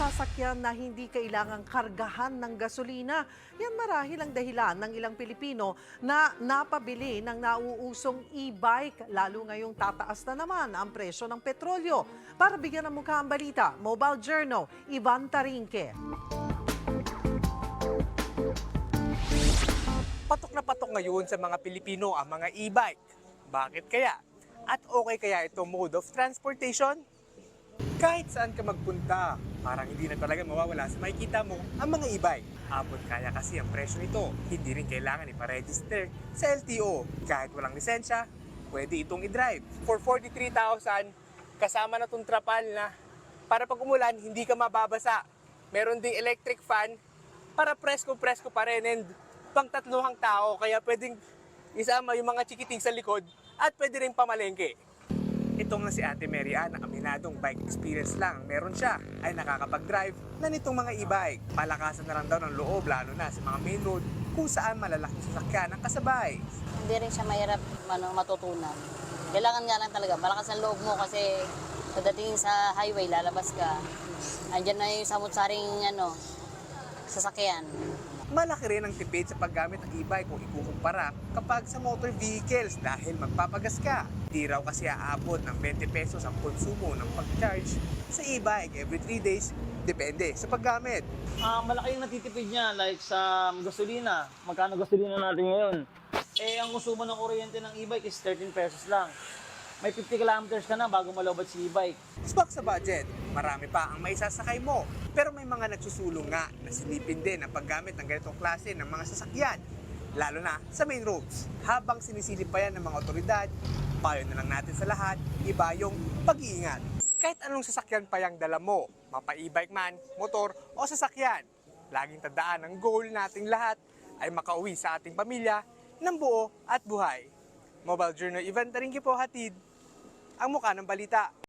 sasakyan na hindi kailangang kargahan ng gasolina. Yan marahil ang dahilan ng ilang Pilipino na napabili ng nauusong e-bike, lalo ngayong tataas na naman ang presyo ng petrolyo. Para bigyan ng mukha ang balita, Mobile Journal, Ivan Tarinque. Patok na patok ngayon sa mga Pilipino ang mga e-bike. Bakit kaya? At okay kaya ito mode of transportation? Kahit saan ka magpunta, parang hindi na talaga mawawala sa makikita mo ang mga e-bike. Abot kaya kasi ang presyo nito, hindi rin kailangan iparegister sa LTO. Kahit walang lisensya, pwede itong i-drive. For 43,000, kasama na itong trapal na para pag umulan, hindi ka mababasa. Meron ding electric fan para presko-presko pa rin and pang tatluhang tao kaya pwedeng isama yung mga chikiting sa likod at pwede rin pamalengke. Ito nga si Ate Mary Ann, na aminadong bike experience lang ang meron siya ay nakakapag-drive na nitong mga e-bike. Palakasan na lang daw ng loob lalo na sa mga main road kung saan malalaking sasakyan ang kasabay. hindi rin siya mahirap ano, matutunan. Kailangan nga lang talaga, malakas ang loob mo kasi pagdating sa highway, lalabas ka. Andyan na yung samut-saring ano, sasakyan. Malaki rin ang tipid sa paggamit ng e-bike kung ikukumpara kapag sa motor vehicles dahil magpapagas ka. Di raw kasi aabot ng 20 pesos ang konsumo ng pag-charge sa e-bike every 3 days, depende sa paggamit. Ah, malaki yung natitipid niya like sa gasolina. Magkano gasolina natin ngayon? Eh, ang konsumo ng kuryente ng e-bike is 13 pesos lang. May 50 kilometers ka na bago malobot si e-bike. Swak sa budget, marami pa ang maisasakay mo. Pero may mga nagsusulong nga na silipin din ang paggamit ng ganitong klase ng mga sasakyan. Lalo na sa main roads. Habang sinisilip pa yan ng mga otoridad, payo na lang natin sa lahat, iba yung pag-iingat. Kahit anong sasakyan pa yung dala mo, mapa e-bike man, motor o sasakyan, laging tandaan ang goal nating lahat ay makauwi sa ating pamilya ng buo at buhay. Mobile Journal Event Taringki po hatid ang mukha ng balita.